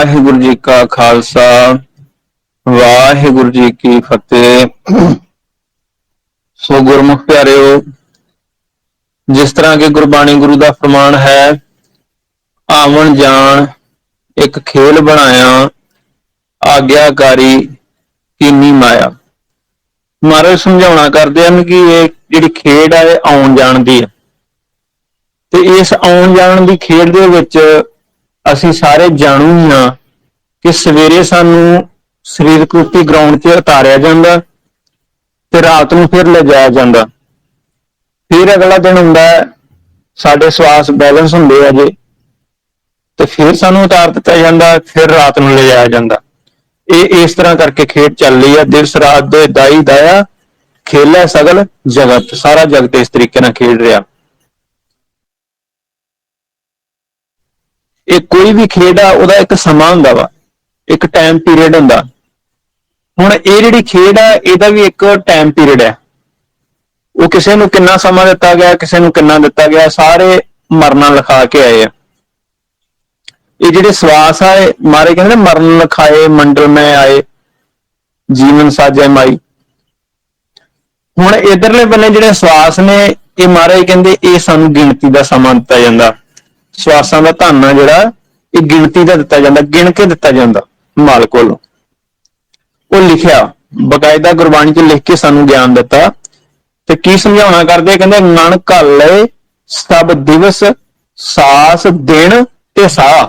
ਵਾਹਿਗੁਰੂ ਜੀ ਕਾ ਖਾਲਸਾ, ਵਾਹਿਗੁਰੂ ਜੀ ਕੀ ਫਤਿਹ। ਸੋ ਗੁਰਮੁਖ ਪਿਆਰਿਓ, ਜਿਸ ਤਰ੍ਹਾਂ ਕਿ ਗੁਰਬਾਣੀ ਗੁਰੂ ਦਾ ਫਰਮਾਨ ਹੈ, ਆਵਣ ਜਾਣ, ਇੱਕ ਖੇਲ ਬਣਾਇਆ, ਆਗਿਆਕਾਰੀ ਕੀਨੀ ਮਾਇਆ। ਮਹਾਰਾਜ ਸਮਝਾਉਣਾ ਕਰਦੇ ਹਨ ਕਿ ਇਹ ਜਿਹੜੀ ਖੇਡ ਹੈ ਆਉਣ ਜਾਣ ਦੀ ਹੈ ਤੇ ਇਸ ਆਉਣ ਜਾਣ ਦੀ ਖੇਡ ਦੇ ਵਿੱਚ ਅਸੀਂ ਸਾਰੇ ਜਾਣੂ ਹੀ ਹਾਂ ਕਿ ਸਵੇਰੇ ਸਾਨੂੰ ਸਰੀਰਕ ਰੂਪੀ ਗਰਾਊਂਡ 'ਚ ਉਤਾਰਿਆ ਜਾਂਦਾ ਤੇ ਰਾਤ ਨੂੰ ਫਿਰ ਲਿਜਾਇਆ ਜਾਂਦਾ। ਫਿਰ ਅਗਲਾ ਦਿਨ ਹੁੰਦਾ ਸਾਡੇ ਸਵਾਸ ਬੈਲੈਂਸ ਹੁੰਦੇ ਆ ਜੇ, ਤੇ ਫਿਰ ਸਾਨੂੰ ਉਤਾਰ ਦਿੱਤਾ ਜਾਂਦਾ, ਫਿਰ ਰਾਤ ਨੂੰ ਲਿਜਾਇਆ ਜਾਂਦਾ। ਇਹ ਇਸ ਤਰ੍ਹਾਂ ਕਰਕੇ ਖੇਡ ਚੱਲ ਰਹੀ ਹੈ, ਦਿਵਸ ਰਾਤ ਦੇ ਦਾਈ ਦਾਇਆ ਖੇਲੇ ਸਗਲ ਜਗਤ, ਸਾਰਾ ਜਗਤ ਇਸ ਤਰੀਕੇ ਨਾਲ ਖੇਡ ਰਿਹਾ। ਇਹ ਕੋਈ ਵੀ ਖੇਡ ਆ, ਉਹਦਾ ਇੱਕ ਸਮਾਂ ਹੁੰਦਾ ਵਾ, ਇੱਕ ਟਾਈਮ ਪੀਰੀਅਡ ਹੁੰਦਾ। ਹੁਣ ਇਹ ਜਿਹੜੀ ਖੇਡ ਆ, ਇਹਦਾ ਵੀ ਇੱਕ ਟਾਈਮ ਪੀਰੀਅਡ ਹੈ ਉਹ ਕਿਸੇ ਨੂੰ ਕਿੰਨਾ ਸਮਾਂ ਦਿੱਤਾ ਗਿਆ, ਕਿਸੇ ਨੂੰ ਕਿੰਨਾ ਦਿੱਤਾ ਗਿਆ, ਸਾਰੇ ਮਰਨਾ ਲਿਖਾ ਕੇ ਆਏ ਆ। ਇਹ ਜਿਹੜੇ ਸਵਾਸ ਆ, ਇਹ ਮਾਰੇ ਕਹਿੰਦੇ ਨੇ, ਮਰਨ ਲਿਖਾਏ, ਮੰਡਲ ਮੈਂ ਆਏ, ਜੀਵਨ ਸਾਜੈ ਮਾਈ। ਹੁਣ ਇਧਰਲੇ ਬੰਨੇ ਜਿਹੜੇ ਸਵਾਸ ਨੇ, ਇਹ ਮਹਾਰਾਜ ਕਹਿੰਦੇ, ਇਹ ਸਾਨੂੰ ਗਿਣਤੀ ਦਾ ਸਮਾਂ ਦਿੱਤਾ ਜਾਂਦਾ। ਸਵਾਸਾਂ ਦਾ ਧਨ ਆ ਜਿਹੜਾ, ਇਹ ਗਿਣਤੀ ਦਾ ਦਿੱਤਾ ਜਾਂਦਾ, ਗਿਣ ਕੇ ਦਿੱਤਾ ਜਾਂਦਾ ਮਾਲਕ ਵੱਲੋਂ। ਉਹ ਲਿਖਿਆ, ਬਕਾਇਦਾ ਗੁਰਬਾਣੀ 'ਚ ਲਿਖ ਕੇ ਸਾਨੂੰ ਗਿਆਨ ਦਿੱਤਾ, ਤੇ ਕੀ ਸਮਝਾਉਣਾ ਕਰਦੇ? ਕਹਿੰਦੇ, ਨਣ ਘੱਲੇ ਸਭ ਦਿਵਸ ਸਾਸ ਦਿਨ ਤੇ ਸਾਹ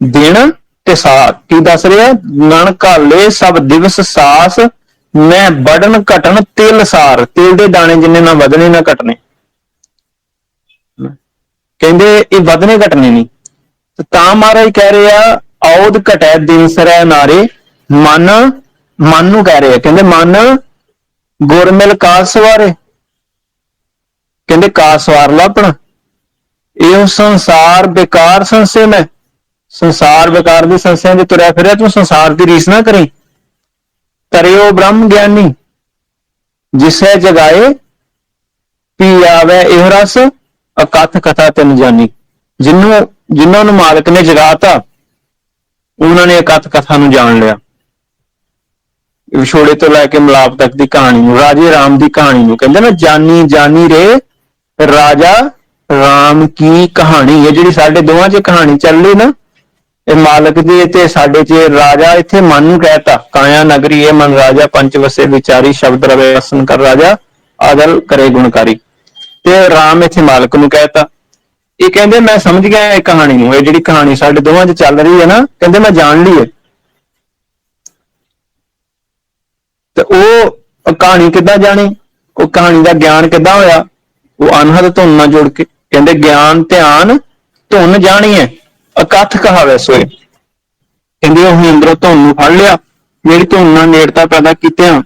ਦਿਨ ਤੇ ਸਾਹ ਕੀ ਦੱਸ ਰਿਹਾ? ਨਣ ਘਾਲੇ ਸਭ ਦਿਵਸ ਸਾਸ, ਮੈਂ ਬੜਨ ਘਟਣ ਤਿਲ ਸਾਰ। ਤਿਲ ਦੇ ਦਾਣੇ ਜਿੰਨੇ ਨਾ ਵਧਣੇ ਨਾ ਘਟਣੇ। ਕਹਿੰਦੇ ਇਹ ਵਧਣੇ ਘਟਣੇ ਨਹੀਂ। ਤਾਂ ਮਹਾਰਾਜ ਕਹਿ ਰਿਹਾ ਔਦ ਘਟੈ ਦਿਨ ਸਰੈ ਨਾਰੇ, ਮਨ ਮਨ ਨੂੰ ਕਹਿ ਰਹੇ ਆ। ਕਹਿੰਦੇ ਮਨ ਗੁਰਮਿਲ ਕਾਸਵਾਰੇ ਕਹਿੰਦੇ ਕਾਸਵਾਰ ਸਵਾਰ ਇਹ ਸੰਸਾਰ ਬੇਕਾਰ ਸੰਸੇ ਮੈਂ ਸੰਸਾਰ ਬੇਕਾਰ ਦੀ ਸੰਸਿਆਂ ਦੇ ਤੁਰਿਆ ਫਿਰਿਆ, ਤੂੰ ਸੰਸਾਰ ਦੀ ਰੀਸ ਨਾ ਕਰੀ। ਤਰਿਓ ਬ੍ਰਹਮ ਗਿਆਨੀ, ਜਿਸੈ ਜਗਾਏ, ਪੀ ਆਵੇ ਇਹ ਰਸ। ਅਕਥ ਕਥਾ ਤਿੰਨ ਜਾਨੀ। ਜਿੰਨੂੰ ਜਿਨ੍ਹਾਂ ਨੂੰ ਮਾਲਕ ਨੇ ਜਗਾਤਾ, ਉਹਨਾਂ ਨੇ ਅਕਥ ਕਥਾ ਨੂੰ ਜਾਣ ਲਿਆ। ਵਿਛੋੜੇ ਤੋਂ ਲੈ ਕੇ ਮਲਾਪ ਤੱਕ ਦੀ ਕਹਾਣੀ ਨੂੰ, ਰਾਜੇ ਰਾਮ ਦੀ ਕਹਾਣੀ ਨੂੰ ਕਹਿੰਦੇ ਨਾ, ਜਾਨੀ ਜਾਨੀ ਰੇ, ਰਾਜਾ ਰਾਮ ਕੀ ਕਹਾਣੀ। ਹੈ ਜਿਹੜੀ ਸਾਡੇ ਦੋਵਾਂ 'ਚ ਕਹਾਣੀ ਚੱਲ ਰਹੀ ਨਾ, ਇਹ ਮਾਲਕ ਦੀ ਤੇ ਸਾਡੇ 'ਚ ਰਾਜਾ ਇੱਥੇ ਮਨ ਨੂੰ ਕਹਿਤਾ, ਕਾਇਆ ਨਗਰੀ ਇਹ ਮਨ ਰਾਜਾ ਪੰਚ ਵਸੇ ਵਿਚਾਰੀ, ਸ਼ਬਦ ਰਵੇ ਵਸਨ ਕਰ ਰਾਜਾ, ਆਦਲ ਕਰੇ ਗੁਣਕਾਰੀ। ਤੇ ਰਾਮ ਇੱਥੇ ਮਾਲਕ ਨੂੰ ਕਹਿਤਾ। ਇਹ ਕਹਿੰਦੇ, ਮੈਂ ਸਮਝ ਗਿਆ ਇਹ ਕਹਾਣੀ ਨੂੰ, ਇਹ ਜਿਹੜੀ ਕਹਾਣੀ ਸਾਡੇ ਦੋਵਾਂ 'ਚ ਚੱਲ ਰਹੀ ਹੈ ਨਾ, ਕਹਿੰਦੇ ਮੈਂ ਜਾਣ ਲਈ ਹੈ। ਤੇ ਉਹ ਕਹਾਣੀ ਕਿੱਦਾਂ ਜਾਣੀ? ਉਹ ਕਹਾਣੀ ਦਾ ਗਿਆਨ ਕਿੱਦਾਂ ਹੋਇਆ? ਉਹ ਅਨਹਦ ਧੁਨ ਨਾਲ ਜੁੜ ਕੇ ਕਹਿੰਦੇ, ਗਿਆਨ, ਧਿਆਨ, ਧੁਨ ਜਾਣੀ ਹੈ, ਅਕਥ ਕਹਾਵੇ ਸੋਏ। ਕਹਿੰਦੇ ਉਹ ਅੰਦਰੋਂ ਧੁਨ ਨੂੰ ਫੜ ਲਿਆ। ਜਿਹੜੀ ਧੁਨ ਨਾਲ ਨੇੜਤਾ ਪੈਦਾ ਕੀਤਿਆਂ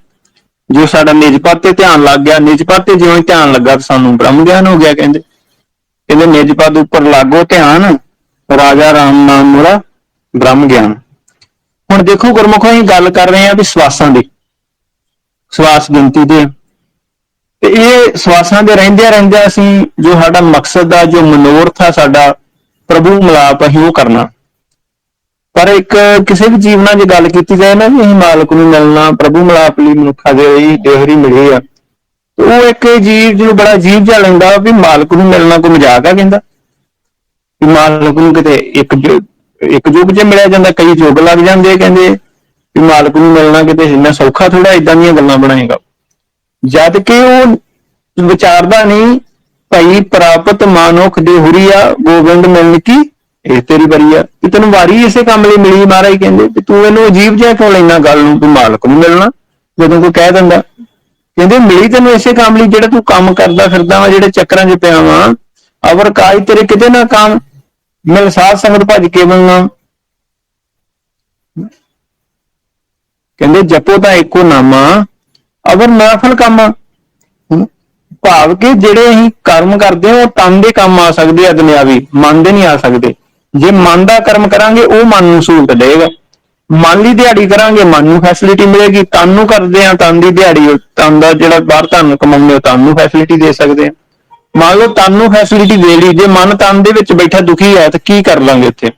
ਜੋ ਸਾਡਾ ਨਿਜ ਪਦ ਤੇ ਧਿਆਨ ਲੱਗ ਗਿਆ, ਨਿਜ ਪਦ ਤੇ ਜਿਉਂ ਹੀ ਧਿਆਨ ਲੱਗਾ ਤਾਂ ਸਾਨੂੰ ਬ੍ਰਹਮ ਗਿਆਨ ਹੋ ਗਿਆ ਕਹਿੰਦੇ। ਕਹਿੰਦੇ ਨਿਜ ਪਦ ਉੱਪਰ ਲਾਗੋ ਧਿਆਨ, ਰਾਜਾ ਰਾਮ ਨਾਮ ਮੁਰਾ ਬ੍ਰਹਮ ਗਿਆਨ। ਹੁਣ ਦੇਖੋ ਗੁਰਮੁਖੋਂ ਅਸੀਂ ਗੱਲ ਕਰ ਰਹੇ ਹਾਂ ਵੀ ਸਵਾਸਾਂ ਦੀ, ਸਵਾਸ ਗਿਣਤੀ ਦੇ। ਤੇ ਇਹ ਸਵਾਸਾਂ ਦੇ ਰਹਿੰਦਿਆਂ ਰਹਿੰਦਿਆਂ ਅਸੀਂ ਜੋ ਸਾਡਾ ਮਕਸਦ ਆ, ਜੋ ਮਨੋਰਥ ਆ, ਸਾਡਾ ਪ੍ਰਭੂ ਮਿਲਾਪ ਅਸੀਂ ਉਹ ਕਰਨਾ। ਪਰ ਇੱਕ ਕਿਸੇ ਵੀ ਜੀਵ ਨਾਲ ਜੇ ਗੱਲ ਕੀਤੀ ਜਾਏ ਨਾ ਵੀ ਅਸੀਂ ਮਾਲਕ ਨੂੰ ਮਿਲਣਾ, ਪ੍ਰਭੂ ਮਿਲਾਪ ਲਈ ਮਨੁੱਖਾ ਦੇ ਲਈ ਦੇਹਰੀ ਮਿਲੀ ਆ, ਤੇ ਉਹ ਇੱਕ ਜੀਵ ਜਿਹਨੂੰ ਬੜਾ ਜੀਵ ਜਿਹਾ ਲੈਂਦਾ ਵੀ ਮਾਲਕ ਨੂੰ ਮਿਲਣਾ ਕੋਈ ਮਜ਼ਾਕ ਆ ਕਹਿੰਦਾ। ਵੀ ਮਾਲਕ ਨੂੰ ਕਿਤੇ ਇੱਕ ਇੱਕ ਯੁੱਗ 'ਚ ਮਿਲਿਆ ਜਾਂਦਾ, ਕਈ ਯੁੱਗ ਲੱਗ ਜਾਂਦੇ ਆ ਕਹਿੰਦੇ, ਵੀ ਮਾਲਕ ਨੂੰ ਮਿਲਣਾ ਕਿਤੇ ਇੰਨਾ ਸੌਖਾ ਥੋੜਾ ਇਦਾਂ ਦੀਆਂ ਗੱਲਾਂ ਬਣਾਏਗਾ। ਜਦ ਕਿ ਉਹ ਵਿਚਾਰਦਾ ਨਹੀਂ, ਭਈ ਪ੍ਰਾਪਤ ਮਾਨੁਖ ਦੀ ਹੁਰੀਆ ਗੋਬਿੰਦ ਮਿਲਣ ਕੀ ਇਹ ਤੇਰੀ ਵਾਰੀ ਆ। ਕਿ ਤੈਨੂੰ ਵਾਰੀ ਇਸੇ ਕੰਮ ਲਈ ਮਿਲੀ ਮਹਾਰਾਜ ਕਹਿੰਦੇ ਵੀ ਤੂੰ ਇਹਨੂੰ ਅਜੀਬ ਜਿਹਾ ਕਿਉਂ ਲੈਣਾ ਗੱਲ ਨੂੰ ਤੂੰ ਮਾਲਕ ਨੂੰ ਮਿਲਣਾ, ਜਦੋਂ ਕੋਈ ਕਹਿ ਦਿੰਦਾ। ਕਹਿੰਦੇ ਮਿਲੀ ਤੈਨੂੰ ਇਸੇ ਕੰਮ ਲਈ ਜਿਹੜਾ ਤੂੰ ਕੰਮ ਕਰਦਾ ਫਿਰਦਾ ਵਾ, ਜਿਹੜੇ ਚੱਕਰਾਂ 'ਚ ਪਿਆ ਵਾ। ਅਵਰ ਕਾਜ ਤੇਰੇ ਕਿਤੇ ਨਾ ਕੰਮ। ਮਿਲ ਸਾਧ ਸੰਗਤ ਭੱਜ ਕੇ ਬੰਨਾ। ਕਹਿੰਦੇ ਜਪੋ ਤਾਂ ਇੱਕੋ ਨਾਮਾ ਅਵਰ ਨਾਫਲ ਕੰਮ ਭਾਵ ਕਿ ਜਿਹੜੇ ਅਸੀਂ ਕਰਮ ਕਰਦੇ ਹਾਂ, ਉਹ ਤਨ ਦੇ ਕੰਮ ਆ ਸਕਦੇ ਆ ਦੁਨਿਆਵੀ। ਮਨ ਦੇ ਨਹੀਂ ਆ ਸਕਦੇ। ਜੇ ਮਨ ਦਾ ਕਰਮ ਕਰਾਂਗੇ, ਉਹ ਮਨ ਨੂੰ ਸਹੂਲਤ ਦੇਗਾ ਮਨ ਦੀ ਦਿਹਾੜੀ ਕਰਾਂਗੇ, ਮਨ ਨੂੰ ਫੈਸਿਲਿਟੀ ਮਿਲੇਗੀ। ਤਨ ਨੂੰ ਕਰਦੇ ਆ ਤਨ ਦੀ ਦਿਹਾੜੀ ਤਨ ਦਾ ਜਿਹੜਾ ਬਾਹਰ ਧਨ ਕਮਾਉਂਦੇ ਹੋ, ਤਨ ਨੂੰ ਫੈਸਿਲਿਟੀ ਦੇ ਸਕਦੇ ਆ ਮੰਨ ਲਓ ਤਨ ਨੂੰ ਫੈਸਿਲਿਟੀ ਦੇ ਲਈ, ਜੇ ਮਨ ਤਨ ਦੇ ਵਿੱਚ ਬੈਠਾ ਦੁਖੀ ਹੈ, ਤਾਂ ਕੀ ਕਰ ਲਾਂਗੇ ਉੱਥੇ?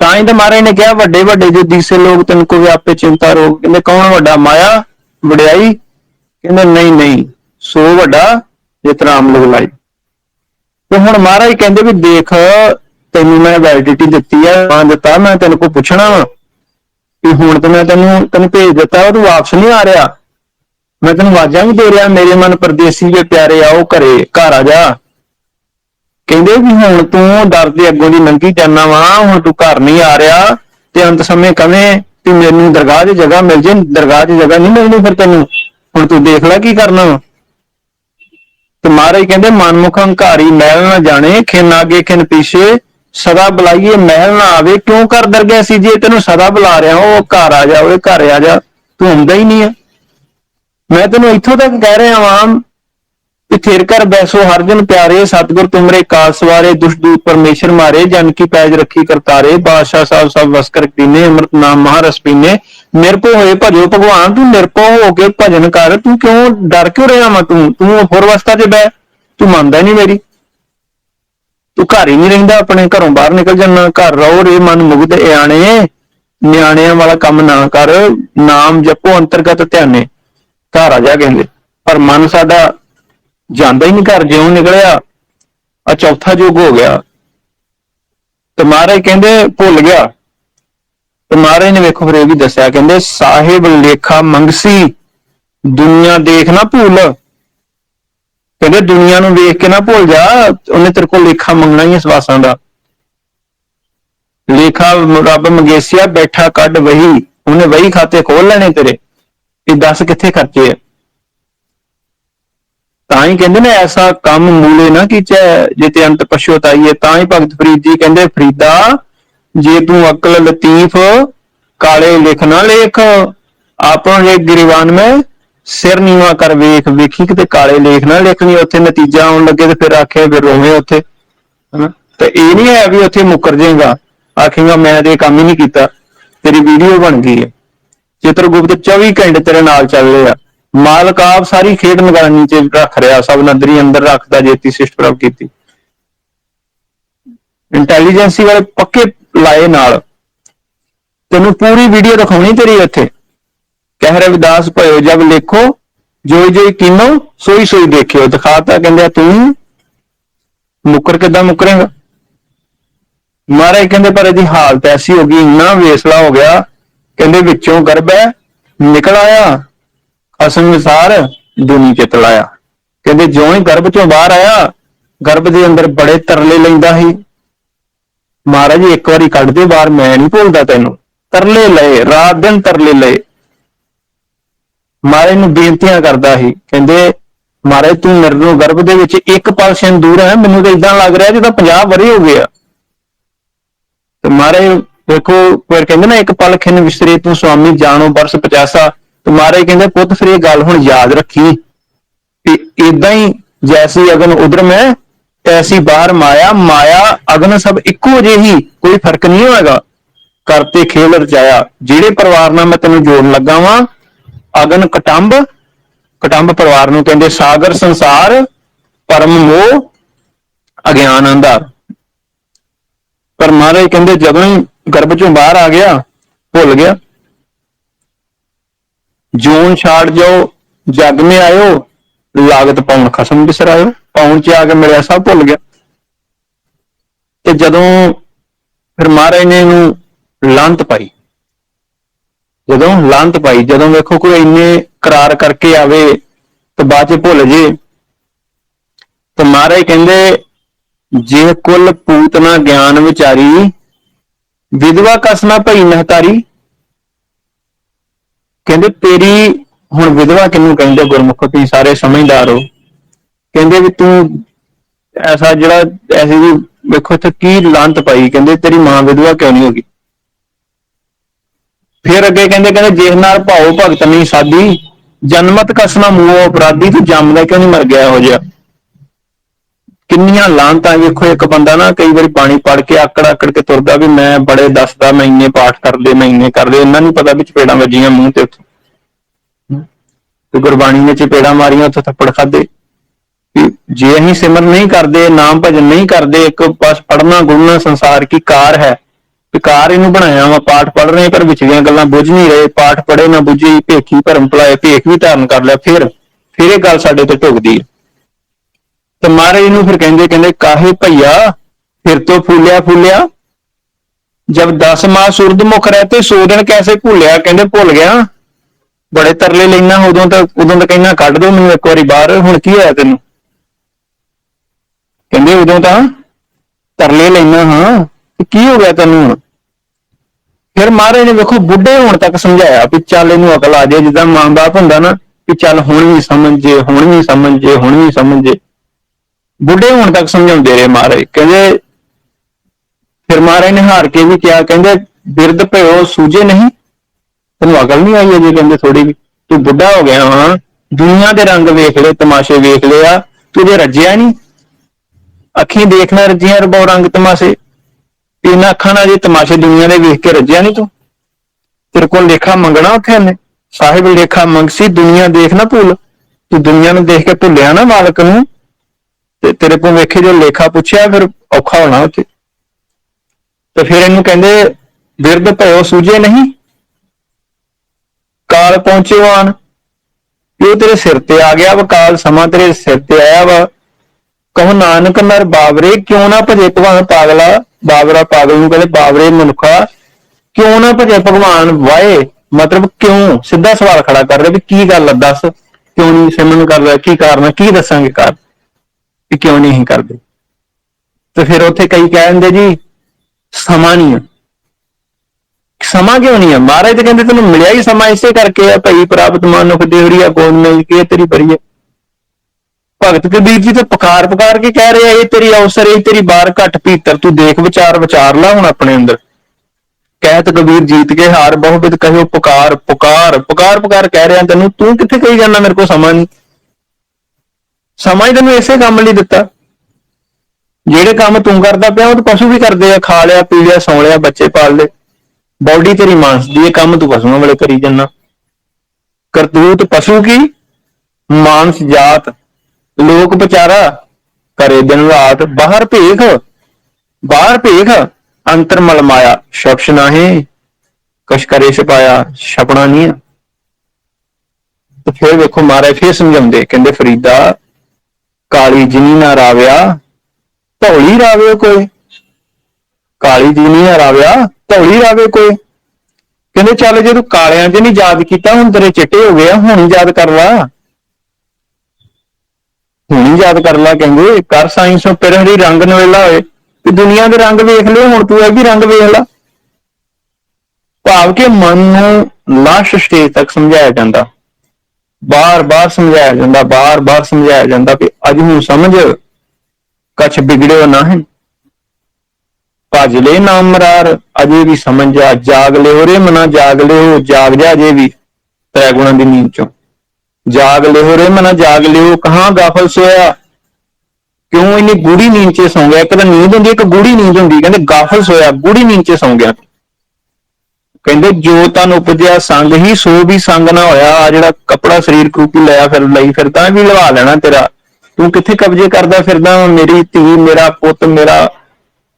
ਤਾਂ ਹੀ ਤਾਂ ਮਹਾਰਾਜ ਨੇ ਕਿਹਾ, ਵੱਡੇ ਵੱਡੇ ਜੋ ਦੀਸੇ ਲੋਕ ਤੈਨੂੰ ਕੋ ਵਿਆਪੇ ਚਿੰਤਾ ਰੋਗ, ਕਹਿੰਦੇ ਕੌਣ ਵੱਡਾ, ਮਾਇਆ, ਵਡਿਆਈ? ਕਹਿੰਦੇ ਨਹੀਂ ਨਹੀਂ, ਸੋ ਵੱਡਾ ਜਿਤਰਾਮ ਲਾਈ। ਤੇ ਹੁਣ ਮਹਾਰਾਜ ਕਹਿੰਦੇ ਵੀ ਦੇਖ ਤੈਨੂੰ ਮੈਂ ਵੈਲਿਡਿਟੀ ਦਿੱਤੀ ਆ, ਮਾਂ ਦਿੱਤਾ, ਮੈਂ ਤੈਨੂੰ ਕੋ ਪੁੱਛਣਾ ਵਾ? ਵੀ ਹੁਣ ਤੇ ਮੈਂ ਤੈਨੂੰ ਤੈਨੂੰ ਭੇਜ ਦਿੱਤਾ ਤੂੰ ਵਾਪਸ ਨਹੀਂ ਆ ਰਿਹਾ। ਮੈਂ ਤੈਨੂੰ ਆਵਾਜ਼ਾਂ ਵੀ ਦੇ ਰਿਹਾ, ਮੇਰੇ ਮਨ ਪਰਦੇਸੀ ਵੇ ਪਿਆਰੇ ਆਓ ਘਰੇ, ਘਰ ਆ ਜਾ। ਕਹਿੰਦੇ ਵੀ ਹੁਣ ਤੂੰ ਦਰ ਦੇ ਅੱਗੋਂ ਦੀ ਲੰਘੀ ਜਾਣਾ ਵਾ, ਹੁਣ ਤੂੰ ਘਰ ਨਹੀਂ ਆ ਰਿਹਾ, ਤੇ ਅੰਤ ਸਮੇਂ ਕਵੇਂ ਕਿ ਮੈਨੂੰ ਦਰਗਾਹ 'ਚ ਜਗ੍ਹਾ ਮਿਲ ਜੇ, ਦਰਗਾਹ 'ਚ ਜਗ੍ਹਾ ਨਹੀਂ ਮਿਲਣੀ ਫਿਰ ਤੈਨੂੰ। ਹੁਣ ਤੂੰ ਦੇਖ ਲੈ ਕੀ ਕਰਨਾ ਵਾ। ਤੇ ਮਹਾਰਾਜ ਕਹਿੰਦੇ, ਮਨਮੁਖ ਹੰਕਾਰੀ ਮਹਿਲ ਨਾ ਜਾਣੇ, ਖਿਨ ਆਗੇ ਖਿਨ ਪਿਛੇ ਸਦਾ ਬੁਲਾਈਏ, ਮਹਿਲ ਨਾ ਆਵੇ। ਕਿਉਂ ਕਰ ਦਰਗਹਿ ਸੀ ਜੇ? ਤੈਨੂੰ ਸਦਾ ਬੁਲਾ ਰਿਹਾ, ਉਹ ਘਰ ਆ ਜਾ ਓਏ ਘਰ ਆ ਜਾ। ਤੂੰ ਹੁੰਦਾ ਹੀ ਨਹੀਂ ਆ। ਮੈਂ ਤੈਨੂੰ ਇੱਥੋਂ ਤੱਕ ਕਹਿ ਰਿਹਾ ਵਾਂ ਕਿ ਥੇਰ ਕਰ ਬੈਸੋ ਹਰ ਜਨ ਪਿਆਰੇ, ਸਤਿਗੁਰ ਤੁਮਰੇ ਕਾਲ ਸਵਾਰੇ ਦੁਸ਼ਟ ਦੂਤ ਪਰਮੇਸ਼ਰ ਮਾਰੇ, ਜਨ ਕੀ ਪੈਜ ਰੱਖੀ ਕਰਤਾਰੇ, ਬਾਦਸ਼ਾਹ ਸਾਹਿਬ ਸਭ ਵਸਕਰ ਪੀਨੇ ਅੰਮ੍ਰਿਤ ਨਾਮ ਮਹਾਰਸ ਪੀਨੇ। ਨਿਰਭਉ ਹੋਏ ਭਜੋ ਭਗਵਾਨ, ਤੂੰ ਨਿਰਭਉ ਹੋ ਕੇ ਭਜਨ ਕਰ। ਤੂੰ ਕਿਉਂ ਡਰ ਕਿਉਂ ਰਿਹਾ ਵਾ ਤੂੰ? ਤੂੰ ਹੋਰ ਅਵਸਥਾ 'ਚ ਬੈ ਤੂੰ ਮੰਨਦਾ ਨਹੀਂ ਮੇਰੀ। ਤੂੰ ਘਰ ਹੀ ਨਹੀਂ ਰਹਿੰਦਾ, ਆਪਣੇ ਘਰੋਂ ਬਾਹਰ ਨਿਕਲ ਜਾਂਦਾ ਘਰ ਰਹੋ ਰੇ ਮਨ ਮੁਗਧ ਇਆਣੇ ਨਿਆਣਿਆਂ ਵਾਲਾ ਕੰਮ ਨਾ ਕਰ, ਨਾਮ ਜਪੋ ਅੰਤਰਗਤ ਧਿਆਨੇ। ਘਰ ਆ ਜਾ ਕਹਿੰਦੇ। ਪਰ ਮਨ ਸਾਡਾ ਜਾਂਦਾ ਹੀ ਨਹੀਂ ਘਰ, ਜਿਉਂ ਨਿਕਲਿਆ ਆ ਚੌਥਾ ਯੁੱਗ ਹੋ ਗਿਆ। ਤੇ ਮਹਾਰਾਜ ਕਹਿੰਦੇ, ਭੁੱਲ ਗਿਆ। ਤੇ ਮਹਾਰਾਜ ਨੇ ਵੇਖੋ ਫਿਰ ਇਹ ਵੀ ਦੱਸਿਆ, ਕਹਿੰਦੇ, ਸਾਹਿਬ ਲੇਖਾ ਮੰਗਸੀ, ਦੁਨੀਆ ਦੇਖ ਨਾ ਭੁੱਲ। ਕਹਿੰਦੇ ਦੁਨੀਆ ਨੂੰ ਵੇਖ ਕੇ ਨਾ ਭੁੱਲ ਜਾ, ਉਹਨੇ ਤੇਰੇ ਕੋਲ ਲੇਖਾ ਮੰਗਣਾ ਹੀ ਇਸ ਵਾਸਾਂ ਦਾ। ਲੇਖਾ ਰੱਬ ਮੰਗੇਸਿਆ, ਬੈਠਾ ਕੱਢ ਵਹੀ, ਉਹਨੇ ਵਹੀ ਖਾਤੇ ਖੋਲ ਲੈਣੇ ਤੇਰੇ ਇਹ ਦੱਸ ਕਿੱਥੇ ਖਰਚੇ ਆ। ਤਾਂ ਹੀ ਕਹਿੰਦੇ ਨੇ ਐਸਾ ਕੰਮ ਮੂਲੇ ਨਾ ਕੀਚੈ, ਜੇ ਤੇ ਅੰਤ ਪਛੋਤਾਈਏ ਤਾਂ ਹੀ ਭਗਤ ਫਰੀਦ ਜੀ ਕਹਿੰਦੇ, ਫਰੀਦਾ, ਜੇ ਤੂੰ ਅਕਲ, ਲਤੀਫ, ਕਾਲੇ ਲਿਖ ਨਾ ਲੇਖ, ਆਪਣ ਜੇ ਗਰੀਵਾਨ ਮੈਂ ਸਿਰ ਨੀਵਾ ਕਰ ਵੇਖ, ਵੇਖੀ ਕਿਤੇ ਕਾਲੇ ਲੇਖ ਨਾ ਲਿਖਣੀ ਉੱਥੇ ਨਤੀਜਾ ਆਉਣ ਲੱਗੇ ਤੇ ਫਿਰ ਆਖਿਆ ਫਿਰ ਰੋਵੇਂ ਉੱਥੇ, ਹਨਾ? ਤੇ ਇਹ ਨਹੀਂ ਹੈ ਵੀ ਉੱਥੇ ਮੁੱਕਰ ਜਾਏਗਾ। ਆਖੇਗਾ, ਮੈਂ ਤੇ ਇਹ ਕੰਮ ਹੀ ਨਹੀਂ ਕੀਤਾ। ਤੇਰੀ ਵੀਡੀਓ ਬਣ ਗਈ ਹੈ। ਚਿੱਤਰਗੁਪਤ 24 ਘੰਟੇ ਤੇਰੇ ਨਾਲ ਚੱਲ ਰਿਹਾ। ਮਾਲਕ ਆਪ ਸਾਰੀ ਖੇਡ ਨਿਗਰਾਨੀ ਚ ਰੱਖ ਰਿਹਾ। ਸਭ ਨਦਰੀ ਅੰਦਰ ਰੱਖਦਾ, ਜੇਤੀ ਸਿਸ਼ਟ ਪ੍ਰਭ ਕੀਤੀ। ਇੰਟੈਲੀਜੈਂਸੀ ਵਾਲੇ ਪੱਕੇ ਲਾਏ ਨਾਲ। ਤੈਨੂੰ ਪੂਰੀ ਵੀਡੀਓ ਦਿਖਾਉਣੀ ਤੇਰੀ ਉੱਥੇ। ਕਹਿ ਰਵਿਦਾਸ ਭਇਓ, ਜਬ ਲਿਖੋ ਜੋ ਜੋ ਕੀਨੋ, ਸੋਈ ਸੋਈ ਦੇਖਿਓ। ਦਿਖਾਤਾ ਕਹਿੰਦੇ ਤੂੰ ਮੁੱਕਰ ਕਿੱਦਾਂ ਮੁੱਕਰੇਗਾ? ਮਹਾਰਾਜ ਕਹਿੰਦੇ, ਪਰ ਇਹਦੀ ਹਾਲਤ ਐਸੀ ਹੋ ਗਈ, ਇੰਨਾ ਵੇਸਲਾ ਹੋ ਗਿਆ, ਕਹਿੰਦੇ ਵਿੱਚੋਂ ਗਰਭ ਹੈ, ਨਿਕਲ ਆਇਆ ਅਸੰਗ ਵਿਸਾਰ ਦੁਨੀ ਚਿਤ ਲਾਇਆ। ਕਹਿੰਦੇ, ਜਿਉਂ ਹੀ ਗਰਭ ਚੋਂ ਬਾਹਰ ਆਇਆ, ਗਰਭ ਦੇ ਅੰਦਰ ਬੜੇ ਤਰਲੇ ਲੈਂਦਾ ਸੀ। ਮਹਾਰਾਜ ਇੱਕ ਵਾਰੀ ਕੱਢ ਦੇ ਬਾਹਰ, ਮੈਂ ਨਹੀਂ ਭੁੱਲਦਾ ਤੈਨੂੰ। ਤਰਲੇ ਲਏ, ਰਾਤ ਦਿਨ ਤਰਲੇ ਲਏ। ਮਹਾਰਾਜ ਨੂੰ ਬੇਨਤੀਆਂ ਕਰਦਾ ਸੀ, ਕਹਿੰਦੇ, ਮਹਾਰਾਜ, ਤੂੰ ਮੇਰੇ ਨੂੰ ਗਰਭ ਦੇ ਵਿੱਚ ਇੱਕ ਪਲ ਦੂਰ ਹੈ, ਮੈਨੂੰ ਤਾਂ ਇਦਾਂ ਲੱਗ ਰਿਹਾ ਜਿੱਦਾਂ 50 ਵਰੇ ਹੋ ਗਏ ਆ। ਤੇ ਮਹਾਰਾਜ, ਦੇਖੋ, ਫਿਰ ਕਹਿੰਦੇ ਨਾ, ਇੱਕ ਪਲ ਖਿੰਨ ਵਿਸਰੇ ਤੂੰ ਸੁਆਮੀ, ਜਾਣੋ ਬਰਸ 50 ਤੇ ਮਹਾਰਾਜ ਕਹਿੰਦੇ, ਪੁੱਤ, ਫਿਰ ਇਹ ਗੱਲ ਹੁਣ ਯਾਦ ਰੱਖੀ। ਤੇ ਇਦਾਂ ਹੀ ਜੈਸੀ ਅਗਨ ਉਧਰ ਮੈਂ ਤੈਸੀ ਬਾਹਰ ਮਾਇਆ ਮਾਇਆ, ਅਗਨ ਸਭ ਇੱਕੋ ਜਿਹੀ ਕੋਈ ਫ਼ਰਕ ਨਹੀਂ ਹੋਏਗਾ। ਕਰਤੇ ਖੇਲ ਰਚਾਇਆ। ਜਿਹੜੇ ਪਰਿਵਾਰ ਨਾਲ ਮੈਂ ਤੈਨੂੰ ਜੋੜਨ ਲੱਗਾ ਵਾਂ ਅਗਨ ਕਟੰਬ ਕਟੰਬ ਪਰਿਵਾਰ ਨੂੰ ਕਹਿੰਦੇ ਸਾਗਰ, ਸੰਸਾਰ, ਪਰਮ ਮੋਹ, ਅਗਿਆਨ, ਅੰਧਾਰ। ਪਰ ਮਹਾਰਾਜ ਕਹਿੰਦੇ ਜਦੋਂ ਹੀ ਗਰਭ ਚੋਂ ਬਾਹਰ ਆ ਗਿਆ, ਭੁੱਲ ਗਿਆ। ਜੂਨ ਛਾੜ ਜਾਓ, ਜਗ ਮੇ ਆਇਓ, ਲਾਗਤ ਪਾਉਣ ਖਸਮ ਬਿਸਰਾਇਓ। ਪਾਉਣ ਚ ਆ ਕੇ ਮਿਲਿਆ ਸਭ ਭੁੱਲ ਗਿਆ। ਤੇ ਜਦੋਂ ਫਿਰ ਮਹਾਰਾਜ ਨੇ ਇਹਨੂੰ ਲੰਤ ਪਾਈ। ਜਦੋਂ ਲਾਂਤ ਪਾਈ, ਜਦੋਂ ਵੇਖੋ ਕੋਈ ਇੰਨੇ ਕਰਾਰ ਕਰਕੇ ਆਵੇ ਤੇ ਬਾਅਦ ਚ ਭੁੱਲ ਜੇ। ਤੇ ਮਹਾਰਾਜ ਕਹਿੰਦੇ, ਜੇ ਕੁੱਲ ਪੂਤ ਨਾ ਗਿਆਨ ਵਿਚਾਰੀ, ਵਿਧਵਾ ਕਸਨਾ ਭਈ ਨਹਤਾਰੀ ਕਹਿੰਦੇ, ਤੇਰੀ ਹੁਣ ਵਿਧਵਾ ਕਿਹਨੂੰ ਕਹਿੰਦੇ ਗੁਰਮੁਖ? ਤੁਸੀਂ ਸਾਰੇ ਸਮਝਦਾਰ ਹੋ। ਕਹਿੰਦੇ ਵੀ ਤੂੰ ਐਸਾ ਜਿਹੜਾ, ਐਸੀ ਵੀ ਵੇਖੋ ਇੱਥੇ ਕੀ ਲਾਂਤ ਪਾਈ। ਕਹਿੰਦੇ, ਤੇਰੀ ਮਾਂ ਵਿਧਵਾ ਕਿਉਂ ਨਹੀਂ ਗਈ? ਫਿਰ ਅੱਗੇ ਕਹਿੰਦੇ ਕਹਿੰਦੇ ਜਿਸ ਨਾਲ ਭਾਉ ਭਗਤ ਨਹੀਂ ਸਾਦੀ। ਜਨਮਤ ਕਸਨਾ ਮੂਹ ਅਪਰਾਧੀ ਤੂੰ ਜੰਮਦਾ ਕਿਉਂ ਨਹੀਂ ਮਰ ਗਿਆ ਇਹੋ ਜਿਹਾ? ਕਿੰਨੀਆਂ ਲਾਂਤਾਂ ਵੇਖੋ, ਇੱਕ ਬੰਦਾ ਨਾ ਕਈ ਵਾਰੀ ਪਾਣੀ ਪੜ ਕੇ ਆਕੜ ਆਕੜ ਕੇ ਤੁਰਦਾ ਵੀ ਮੈਂ ਬੜੇ ਦੱਸਦਾ, ਮੈਂ ਇੰਨੇ ਪਾਠ ਕਰਦੇ, ਮੈਂ ਇੰਨੇ ਕਰਦੇ ਇਹਨਾਂ ਨੂੰ ਪਤਾ ਵੀ ਚਪੇੜਾਂ ਵੱਜੀਆਂ ਮੂੰਹ ਤੇ ਉੱਥੇ। ਤੇ ਗੁਰਬਾਣੀ ਨੇ ਚਪੇੜਾਂ ਮਾਰੀਆਂ, ਉੱਥੇ ਥੱਪੜ ਖਾਦੇ ਜੇ ਅਸੀਂ ਸਿਮਰਨ ਨਹੀਂ ਕਰਦੇ, ਨਾਮ ਭਜਨ ਨਹੀਂ ਕਰਦੇ, ਇੱਕ ਬਸ ਪੜਨਾ ਗੁਣਨਾ ਸੰਸਾਰ ਕੀ ਕਾਰ ਹੈ? ਕਿ ਕਾਰ ਇਹਨੂੰ ਬਣਾਇਆ ਵਾ, ਪਾਠ ਪੜ ਰਹੇ ਪਰ ਵਿਚਲੀਆਂ ਗੱਲਾਂ ਬੁੱਝ ਨਹੀਂ ਰਹੇ। ਪਾਠ ਪੜੇ ਨਾ ਬੁੱਝੀ, ਭੇਖੀ ਭਰਮ ਭਲਾਏ, ਭੇਖ ਵੀ ਧਾਰਨ ਕਰ ਲਿਆ, ਫਿਰ ਫਿਰ ਇਹ ਗੱਲ ਸਾਡੇ ਤੇ ਢੁਕਦੀ ਹੈ। ਤੇ ਮਹਾਰਾਜ ਨੂੰ ਫਿਰ ਕਹਿੰਦੇ ਕਹਿੰਦੇ, ਕਾਹੇ ਭਈਆ, ਫਿਰ ਤੋਂ ਫੂਲਿਆ ਫੂਲਿਆ। ਜਬ 10 ਮਾਸ ਉਰਦ ਮੁਖ ਰਹਤੇ 100 ਦਿਨ ਕੈਸੇ ਭੁੱਲਿਆ? ਕਹਿੰਦੇ, ਭੁੱਲ ਗਿਆ। ਬੜੇ ਤਰਲੇ ਲੈਣਾ ਉਦੋਂ ਤਾਂ ਉਦੋਂ ਤਾਂ ਕਹਿਣਾ ਕੱਢ ਦੋ ਮੈਨੂੰ ਇੱਕ ਵਾਰੀ ਬਾਹਰ, ਹੁਣ ਕੀ ਹੋਇਆ ਤੈਨੂੰ? ਕਹਿੰਦੇ, ਉਦੋਂ ਤਾਂ ਤਰਲੇ ਲੈਣਾ ਹਾਂ, ਤੇ ਕੀ ਹੋ ਗਿਆ ਤੈਨੂੰ ਹੁਣ? ਫਿਰ ਮਹਾਰਾਜ ਨੇ ਵੇਖੋ ਬੁੱਢੇ ਹੋਣ ਤੱਕ ਸਮਝਾਇਆ ਵੀ ਚੱਲ ਇਹਨੂੰ ਅਕਲ ਆ ਜਾਏ, ਜਿੱਦਾਂ ਮਾਂ-ਬਾਪ ਹੁੰਦਾ ਨਾ ਵੀ ਚੱਲ ਹੁਣ ਵੀ ਸਮਝ ਜੇ ਹੁਣ ਵੀ ਸਮਝ ਜੇ ਹੁਣ ਵੀ ਸਮਝ ਜੇ ਬੁੱਢੇ ਹੋਣ ਤੱਕ ਸਮਝਾਉਂਦੇ ਰਹੇ ਮਹਾਰਾਜ। ਕਹਿੰਦੇ, ਫਿਰ ਮਹਾਰਾਜ ਨੇ ਹਾਰ ਕੇ ਵੀ ਕਿਹਾ, ਕਹਿੰਦੇ, ਬਿਰਧ ਭਇਓ, ਸੂਝੇ ਨਹੀਂ। ਤੈਨੂੰ ਅਕਲ ਨਹੀਂ ਆਈ ਅਜੇ, ਕਹਿੰਦੇ ਥੋੜੀ ਵੀ। ਤੂੰ ਬੁੱਢਾ ਹੋ ਗਿਆ ਹਾਂ ਦੁਨੀਆ ਦੇ ਰੰਗ ਵੇਖ ਲਏ, ਤਮਾਸ਼ੇ ਵੇਖ ਲਿਆ ਤੂੰ ਜੇ ਰੱਜਿਆ ਨਹੀਂ। ਅੱਖੀਂ ਦੇਖਣਾ ਰੱਜੀਆਂ, ਰਬੋ ਰੰਗ ਤਮਾਸ਼ੇ। ਇਹਨਾਂ ਅੱਖਾਂ ਨਾਲ ਜੇ ਤਮਾਸ਼ੇ ਦੁਨੀਆ ਦੇ ਵੇਖ ਕੇ ਰੱਜਿਆ ਨਹੀਂ ਤੂੰ? ਤੇਰੇ ਕੋਲ ਲੇਖਾ ਮੰਗਣਾ ਉੱਥੇ ਨੇ ਸਾਹਿਬ, ਲੇਖਾ ਮੰਗਸੀ ਦੁਨੀਆ ਦੇਖ ਨਾ ਭੁੱਲ। ਤੂੰ ਦੁਨੀਆ ਨੂੰ ਦੇਖ ਕੇ ਭੁੱਲਿਆ ਨਾ ਮਾਲਕ ਨੂੰ। ਤੇ ਤੇਰੇ ਕੋਲ ਵੇਖੇ ਜੋ ਲੇਖਾ ਪੁੱਛਿਆ, ਫਿਰ ਔਖਾ ਹੋਣਾ ਉੱਥੇ। ਤੇ ਫਿਰ ਇਹਨੂੰ ਕਹਿੰਦੇ, ਬਿਰਧ ਭਇਓ, ਸੂਝੇ ਨਹੀਂ। ਕਾਲ ਪਹੁੰਚਿਓ ਆਣ। ਇਹ ਤੇਰੇ ਸਿਰ ਤੇ ਆ ਗਿਆ ਵਾ, ਕਾਲ ਸਮਾਂ ਤੇਰੇ ਸਿਰ ਤੇ ਆਇਆ ਵਾ। ਕਹੋ ਨਾਨਕ ਨਰ ਬਾਬਰੇ ਕਿਉਂ ਨਾ ਭਜੇ ਭਗਵਾਨ ਪਾਗਲਾ? ਬਾਬਰਾ ਪਾਗਲ ਨੂੰ ਕਹਿੰਦੇ ਬਾਬਰੇ ਮਨੁੱਖਾ, ਕਿਉਂ ਨਾ ਭਜੇ ਭਗਵਾਨ ਵਾਏ? ਮਤਲਬ ਕਿਉਂ? ਸਿੱਧਾ ਸਵਾਲ ਖੜਾ ਕਰ ਰਿਹਾ ਵੀ ਕੀ ਗੱਲ ਦੱਸ। ਕਿਉਂ ਨਹੀਂ ਸਿਮਰਨ ਕਰ ਰਿਹਾ? ਕੀ ਕਾਰਨ ਕੀ ਦੱਸਾਂਗੇ ਕਾਰਨ? ਵੀ ਕਿਉਂ ਨਹੀਂ ਅਸੀਂ ਕਰਦੇ? ਤੇ ਫਿਰ ਉੱਥੇ ਕਈ ਕਹਿ ਦਿੰਦੇ ਜੀ, ਸਮਾਂ ਨਹੀਂ ਆ। ਸਮਾਂ ਕਿਉਂ ਨਹੀਂ ਆ? ਮਹਾਰਾਜ ਤੇ ਕਹਿੰਦੇ, ਤੈਨੂੰ ਮਿਲਿਆ ਹੀ ਸਮਾਂ ਇਸੇ ਕਰਕੇ ਆ, ਭਈ ਪ੍ਰਾਪਤ ਮਾਨੁਖ ਦੇਵੜੀਆ ਗੋਨ ਮਿਲ ਕੇ ਤੇਰੀ ਬਰੀਏ ਭਗਤ ਕਬੀਰ ਜੀ ਤੇ ਪੁਕਾਰ ਪਕਾਰ ਕੇ ਕਹਿ ਰਿਹਾ, ਇਹ ਤੇਰੀ ਅਵਸਰ, ਇਹ ਤੇਰੀ ਬਾਰ ਘਟ ਭੀਤਰ, ਤੂੰ ਦੇਖ ਵਿਚਾਰ ਵਿਚਾਰ ਲਾ ਹੁਣ ਆਪਣੇ ਅੰਦਰ। ਕਹਿਤ ਕਬੀਰ ਜੀਤ ਕੇ ਹਾਰ ਬਹੁ ਬਿਦ ਕਹਿਓ, ਪੁਕਾਰ ਪੁਕਾਰ ਪੁਕਾਰ ਪੁਕਾਰ ਕਹਿ ਰਿਹਾ ਤੈਨੂੰ, ਤੂੰ ਕਿੱਥੇ ਕਹੀ ਜਾਂਦਾ ਮੇਰੇ ਕੋਲ ਸਮਾਂ ਨਹੀਂ? ਸਮਾਂ ਹੀ ਤੈਨੂੰ ਇਸੇ ਕੰਮ ਲਈ ਦਿੱਤਾ। ਜਿਹੜੇ ਕੰਮ ਤੂੰ ਕਰਦਾ ਪਿਆ, ਉਹ ਤਾਂ ਪਸ਼ੂ ਵੀ ਕਰਦੇ ਆ, ਖਾ ਲਿਆ, ਪੀ ਲਿਆ, ਸੌਂ ਲਿਆ, ਬੱਚੇ ਪਾਲ ਲਏ। ਬਾਡੀ ਤੇਰੀ ਮਾਨਸ ਦੀ ਇਹ ਕੰਮ ਤੂੰ ਪਸ਼ੂਆਂ ਵਾਲੇ ਕਰੀ ਜੰਨਾ ਕਰਤੂਤ ਪਸ਼ੂ ਕੀ? ਮਾਨਸ ਜਾਤ। ਲੋਕ ਵਿਚਾਰਾ ਕਰੇ ਦਿਨ ਰਾਤ ਬਾਹਰ ਭੇਖ ਬਾਹਰ ਭੇਖ, ਅੰਤਰ ਮਲ ਮਾਇਆ, ਸ਼ਬਸ਼ ਨਾਹੀ ਕਸ਼ ਕਰੇ ਛਪਾਇਆ ਛਪਣਾ ਨਹੀਂ ਤੇ ਫਿਰ ਵੇਖੋ ਮਹਾਰਾਜ ਫਿਰ ਸਮਝਾਉਂਦੇ, ਕਹਿੰਦੇ ਫਰੀਦਾ, ਕਾਲੀ ਜਿਨੀ ਨਾ ਰਾਵਿਆ, ਧੌਲੀ ਰਾਵੇ ਕੋਈ। ਕਾਲੀ ਜਿਨੀ ਨਾ ਰਾਵਿਆ, ਧੌਲੀ ਰਾਵੇ ਕੋਈ। ਕਹਿੰਦੇ ਚੱਲ ਜੇ ਤੂੰ ਕਾਲਿਆਂ 'ਚ ਨਹੀਂ ਯਾਦ ਕੀਤਾ, ਹੁਣ ਤੇਰੇ ਚਿੱਟੇ ਹੋ ਗਏ ਆ, ਹੁਣ ਯਾਦ ਕਰ ਲਾ। ਹੁਣ ਯਾਦ ਕਰ ਲਾ ਕਹਿੰਦੇ, ਕਰ ਸਾਇੰਸੋਂ ਫਿਰ ਹਰੀ ਰੰਗ ਨਵੇਲਾ ਹੋਏ ਤੇ ਦੁਨੀਆ ਦੇ ਰੰਗ ਵੇਖ ਲਿਓ, ਹੁਣ ਤੂੰ ਇਹ ਵੀ ਰੰਗ ਵੇਖ ਲਾ। ਭਾਵ ਕਿ ਮਨ ਨੂੰ ਲਾਸ਼ ਸਟੇਜ ਤੱਕ ਸਮਝਾਇਆ ਜਾਂਦਾ। ਬਾਰ-ਬਾਰ ਸਮਝਾਇਆ ਜਾਂਦਾ, ਬਾਰ-ਬਾਰ ਸਮਝਾਇਆ ਜਾਂਦਾ ਵੀ ਅੱਜ ਨੂੰ ਸਮਝ, ਕਛ ਬਿਗੜਿਓ ਨਾ ਹੈ ਭਜ ਲੈ ਨਾਮ ਮਰਾਰ, ਅਜੇ ਵੀ ਸਮਝ ਜਾ ਜਾਗ ਲਿਓ ਰੇ ਮਨਾ, ਜਾਗ ਲਿਓ, ਜਾਗ ਜਾ ਅਜੇ ਵੀ ਤ੍ਰੈ ਗੁਣਾਂ ਦੀ ਨੀਂਦ ਚੋਂ। ਜਾਗ ਲਿਓ ਰੇ ਮਨਾ, ਜਾਗ ਲਿਓ ਕਹਾਂ ਗਾਫਲ ਸੋਇਆ? ਕਿਉਂ ਇੰਨੀ ਗੂੜੀ ਨੀਂਦ 'ਚ ਸੌਂ ਗਿਆ? ਇੱਕ ਤਾਂ ਨੀਂਦ ਹੁੰਦੀ, ਇੱਕ ਗੂੜੀ ਨੀਂਦ ਹੁੰਦੀ, ਕਹਿੰਦੇ ਗਾਫਲ ਸੋਇਆ ਗੂੜੀ ਨੀਂਦ 'ਚ ਸੌਂ ਗਿਆ। ਕਹਿੰਦੇ ਜੋ ਤਨ ਉਪਜਿਆ, ਸੰਗ ਹੀ ਸੋ ਵੀ ਸੰਗ ਨਾ ਹੋਇਆ। ਆ ਜਿਹੜਾ ਕਪੜਾ ਸਰੀਰ ਕੂਪੀ ਲਿਆ ਫਿਰ, ਲਈ ਫਿਰਦਾ ਵੀ ਲਵਾ ਲੈਣਾ ਤੇਰਾ। ਤੂੰ ਕਿੱਥੇ ਕਬਜ਼ੇ ਕਰਦਾ ਫਿਰਦਾ ਮੇਰੀ ਧੀ, ਮੇਰਾ ਪੁੱਤ, ਮੇਰਾ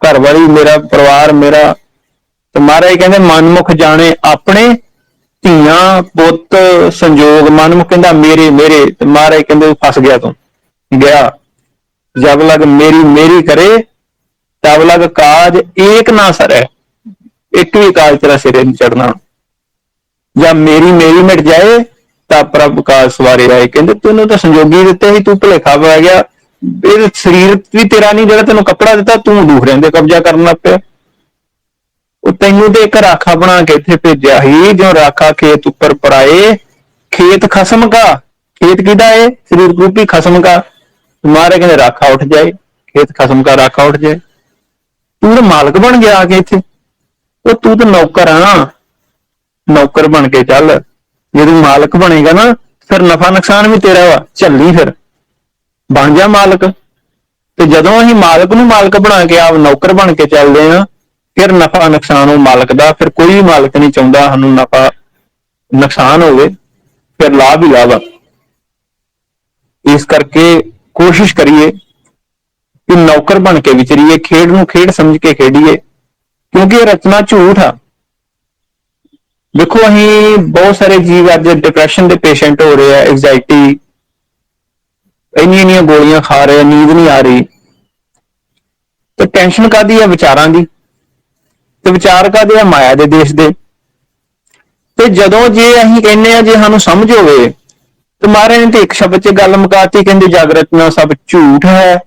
ਘਰ ਵਾਲੀ ਮੇਰਾ ਪਰਿਵਾਰ, ਮੇਰਾ। ਤੇ ਮਹਾਰਾਜ ਕਹਿੰਦੇ, ਮਨਮੁਖ ਜਾਣੇ ਆਪਣੇ ਧੀਆਂ, ਪੁੱਤ, ਸੰਜੋਗ ਮਨਮੁਖ ਕਹਿੰਦਾ ਮੇਰੇ ਮੇਰੇ, ਤੇ ਮਹਾਰਾਜ ਕਹਿੰਦੇ ਫਸ ਗਿਆ ਤੂੰ। ਗਿਆ। ਜਬ ਲਗ ਮੇਰੀ ਮੇਰੀ ਕਰੇ, ਤਬ ਲਗ ਕਾਜ ਏਕ ਨਾ ਸਰੈ। ਇੱਕ ਵੀ ਕਾਜ ਤੇਰਾ ਸਿਰੇ ਨਹੀਂ ਚੜਨਾ ਜਾਂ ਮੇਰੀ ਮੇਰੀ ਮਿਟ ਜਾਏ, ਤਾਂ ਪ੍ਰਭ ਕਾਜ ਸਵਾਰੇ ਆਏ। ਕਹਿੰਦੇ ਤੈਨੂੰ ਤਾਂ ਸੰਜੋਗੀ ਦਿੱਤੇ ਸੀ, ਤੂੰ ਭੁਲੇਖਾ ਪੈ ਗਿਆ। ਇਹ ਸਰੀਰ ਵੀ ਤੇਰਾ ਨਹੀਂ ਜਿਹੜਾ ਤੈਨੂੰ ਕੱਪੜਾ ਦਿੱਤਾ, ਤੂੰ ਦੂਖ ਰਹਿੰਦੇ, ਕਬਜ਼ਾ ਕਰਨ ਲੱਗ ਪਿਆ। ਉਹ ਤੈਨੂੰ ਤੇ ਇੱਕ ਰਾਖਾ ਬਣਾ ਕੇ ਇੱਥੇ ਭੇਜਿਆ ਸੀ ਜੋ ਰਾਖਾ ਖੇਤ ਉੱਪਰ ਪਰਾਏ ਖੇਤ ਖਸਮ ਕਾ? ਖੇਤ ਕਿਦਾ ਏ? ਸਰੀਰ ਰੂਪੀ ਖਸਮ ਕਾ? ਮਹਾਰਾਜ ਕਹਿੰਦੇ, ਰਾਖਾ ਉੱਠ ਜਾਏ। ਖੇਤ ਖਸਮ ਕਾ, ਰਾਖਾ ਉੱਠ ਜਾਏ। ਤੂੰ ਤਾਂ ਮਾਲਕ ਬਣ ਗਿਆ ਆ ਕੇ ਇੱਥੇ। ਉਹ ਤੂੰ ਤਾਂ ਨੌਕਰ ਆ। ਨੌਕਰ ਬਣ ਕੇ ਚੱਲ। ਜੇ ਤੂੰ ਮਾਲਕ ਬਣੇਗਾ ਨਾ, ਫਿਰ ਨਫਾ ਨੁਕਸਾਨ ਵੀ ਤੇਰਾ ਵਾ। ਚੱਲੀ ਫਿਰ। ਬਣ ਜਾ ਮਾਲਕ। ਤੇ ਜਦੋਂ ਅਸੀਂ ਮਾਲਕ ਨੂੰ ਮਾਲਕ ਬਣਾ ਕੇ ਆਪ ਨੌਕਰ ਬਣ ਕੇ ਚੱਲਦੇ ਹਾਂ ਫਿਰ ਨਫਾ ਨੁਕਸਾਨ ਉਹ ਮਾਲਕ ਦਾ, ਫਿਰ ਕੋਈ ਮਾਲਕ ਨਹੀਂ ਚਾਹੁੰਦਾ ਸਾਨੂੰ ਨਫਾ ਨੁਕਸਾਨ ਹੋਵੇ, ਫਿਰ ਲਾਭ ਹੀ ਲਾਭ ਇਸ ਕਰਕੇ ਕੋਸ਼ਿਸ਼ ਕਰੀਏ ਕਿ ਨੌਕਰ ਬਣ ਕੇ ਵਿਚਰੀਏ, ਖੇਡ ਨੂੰ ਖੇਡ ਸਮਝ ਕੇ ਖੇਡੀਏ, ਕਿਉਂਕਿ ਇਹ ਰਚਨਾ ਝੂਠ ਆ। ਦੇਖੋ, ਅਸੀਂ ਬਹੁਤ ਸਾਰੇ ਜੀਵ ਅੱਜ ਡਿਪਰੈਸ਼ਨ ਦੇ ਪੇਸ਼ੈਂਟ ਹੋ ਰਹੇ ਆ ਐਂਜ਼ਾਈਟੀ ਇੰਨੀਆਂ ਇੰਨੀਆਂ ਗੋਲੀਆਂ ਖਾ ਰਹੇ ਨੀਂਦ ਨਹੀਂ ਆ ਰਹੀ। ਤੇ ਟੈਨਸ਼ਨ ਕਾਦੀ ਆ ਵਿਚਾਰਾਂ ਦੀ? ਤੇ ਵਿਚਾਰ ਕਾਦੇ ਆ ਮਾਇਆ ਦੇ ਦੇਸ਼ ਦੇ? ਤੇ ਜਦੋਂ ਜੇ ਅਸੀਂ ਕਹਿੰਦੇ ਆ ਜੇ ਸਾਨੂੰ ਸਮਝ ਹੋਵੇ, ਤੇ ਮਹਾਰਾਜ ਨੇ ਤੇ ਇੱਕ ਸ਼ਬਦ 'ਚ ਗੱਲ ਮੁਕਾਤੀ, ਕਹਿੰਦੇ ਜਾਗਰਤ ਨਾਲ ਸਭ ਝੂਠ ਹੈ।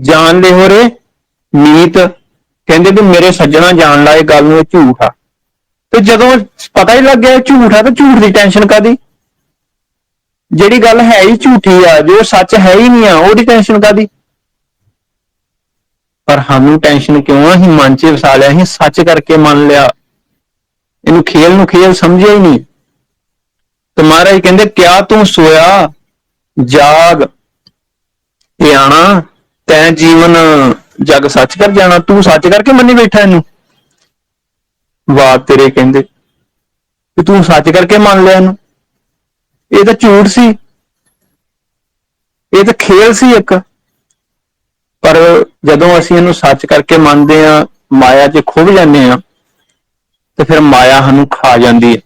ਜਾਣ ਲੈ ਹੋ ਰੇ ਨੀਤ ਕਹਿੰਦੇ ਵੀ ਮੇਰੇ ਸੱਜਣਾ ਜਾਣ ਲਾ, ਇਹ ਗੱਲ ਨੂੰ ਇਹ ਝੂਠ ਆ। ਤੇ ਜਦੋਂ ਪਤਾ ਹੀ ਲੱਗ ਗਿਆ ਝੂਠ ਆ, ਤੇ ਝੂਠ ਦੀ ਟੈਨਸ਼ਨ ਕਾਦੀ ਜਿਹੜੀ ਗੱਲ ਹੈ ਹੀ ਝੂਠੀ ਆ, ਜੋ ਸੱਚ ਹੈ ਹੀ ਨਹੀਂ ਆ, ਉਹਦੀ ਟੈਨਸ਼ਨ ਕਾਦੀ ਪਰ ਸਾਨੂੰ ਟੈਨਸ਼ਨ ਕਿਉਂ ਆ? ਅਸੀਂ ਮਨ 'ਚ ਵਸਾ ਲਿਆ, ਅਸੀਂ ਸੱਚ ਕਰਕੇ ਮੰਨ ਲਿਆ। ਇਹਨੂੰ ਖੇਲ ਨੂੰ ਖੇਲ ਸਮਝਿਆ ਹੀ ਨਹੀਂ। ਤੇ ਮਹਾਰਾਜ ਕਹਿੰਦੇ, ਕਿਆ ਤੂੰ ਸੋਇਆ? ਜਾਗ। ਧਿਆਣਾ ਤੈਂ ਜੀਵਨ ਜਗ ਸੱਚ ਕਰ ਜਾਣਾ, ਤੂੰ ਸੱਚ ਕਰਕੇ ਮੰਨੀ ਬੈਠਾ ਇਹਨੂੰ। ਵਾਹ ਤੇਰੇ ਕਹਿੰਦੇ ਕਿ ਤੂੰ ਸੱਚ ਕਰਕੇ ਮੰਨ ਲਿਆ ਇਹਨੂੰ। ਇਹ ਤਾਂ ਝੂਠ ਸੀ। ਇਹ ਤਾਂ ਖੇਲ ਸੀ ਇੱਕ। ਪਰ ਜਦੋਂ ਅਸੀਂ ਇਹਨੂੰ ਸੱਚ ਕਰਕੇ ਮੰਨਦੇ ਆ ਮਾਇਆ 'ਚ ਖੁੱਭ ਜਾਂਦੇ ਆ ਤੇ ਫਿਰ ਮਾਇਆ ਸਾਨੂੰ ਖਾ ਜਾਂਦੀ ਹੈ।